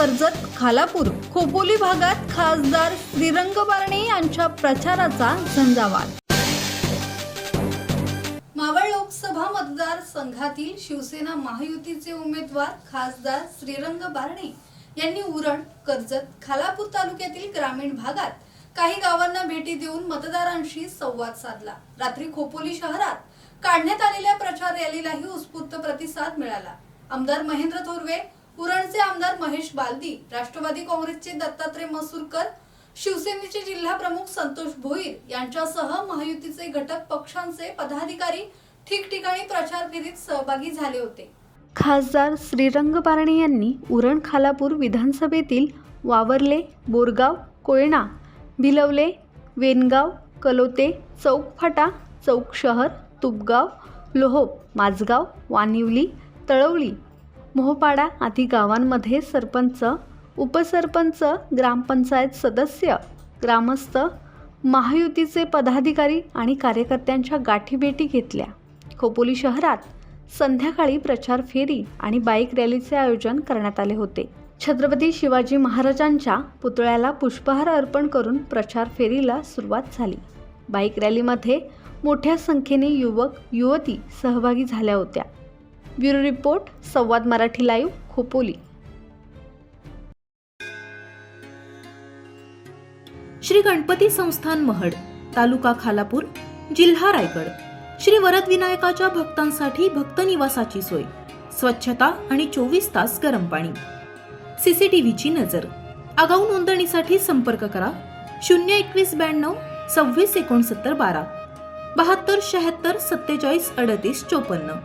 कर्जत खालापूर खोपोली भागात खासदार श्रीरंग बारणे यांच्या प्रचाराचा झंझावात. मावळ लोकसभा मतदारसंघातील शिवसेना महायुतीचे उमेदवार खासदार श्रीरंग बारणे यांनी उरण कर्जत खालापूर तालुक्यातील ग्रामीण भागात काही गावांना भेटी देऊन मतदारांशी संवाद साधला. रात्री खोपोली शहरात काढण्यात आलेल्या प्रचार रॅलीलाही उत्स्फूर्त प्रतिसाद मिळाला. आमदार महेंद्र थोरवे उरणचे आमदार महेश बालदी राष्ट्रवादी काँग्रेसचे दत्तात्रय मसूरकर शिवसेनेचे जिल्हा प्रमुख संतोष भोईर यांच्यासह महायुतीचे घटक पक्षांचे पदाधिकारी ठिकठिकाणी प्रचार फेरीत सहभागी झाले होते. खासदार श्रीरंग पारणे यांनी उरण खालापूर विधानसभेतील वावरले बोरगाव कोयना भिलवले वेनगाव कलोते चौक फाटा चौक शहर तुपगाव लोहोप माझगाव वानिवली तळवली मोहपाडा आदी गावांमध्ये सरपंच उपसरपंच ग्रामपंचायत सदस्य ग्रामस्थ महायुतीचे पदाधिकारी आणि कार्यकर्त्यांच्या गाठीभेटी घेतल्या. खोपोली शहरात संध्याकाळी प्रचार फेरी आणि बाईक रॅलीचे आयोजन करण्यात आले होते. छत्रपती शिवाजी महाराजांच्या पुतळ्याला पुष्पहार अर्पण करून प्रचार फेरीला सुरुवात झाली. बाईक रॅलीमध्ये मोठ्या संख्येने युवक युवती सहभागी झाल्या होत्या. Bureau report Samvad Marathi live Khopoli. Shri Ganpati संस्थान महड तालुका खालापूर जिल्हा रायगड. श्री वरद विनायकाच्या भक्तांसाठी भक्त निवासाची सोय स्वच्छता आणि चोवीस तास गरम पाणी. सीसीटीव्हीची नजर. आगाऊ नोंदणीसाठी संपर्क करा शून्य एकवीस ब्याण्णव सव्वीस एकोणसत्तर बारा. बहात्तर शहात्तर सत्तेचाळीस अडतीस चोपन्न.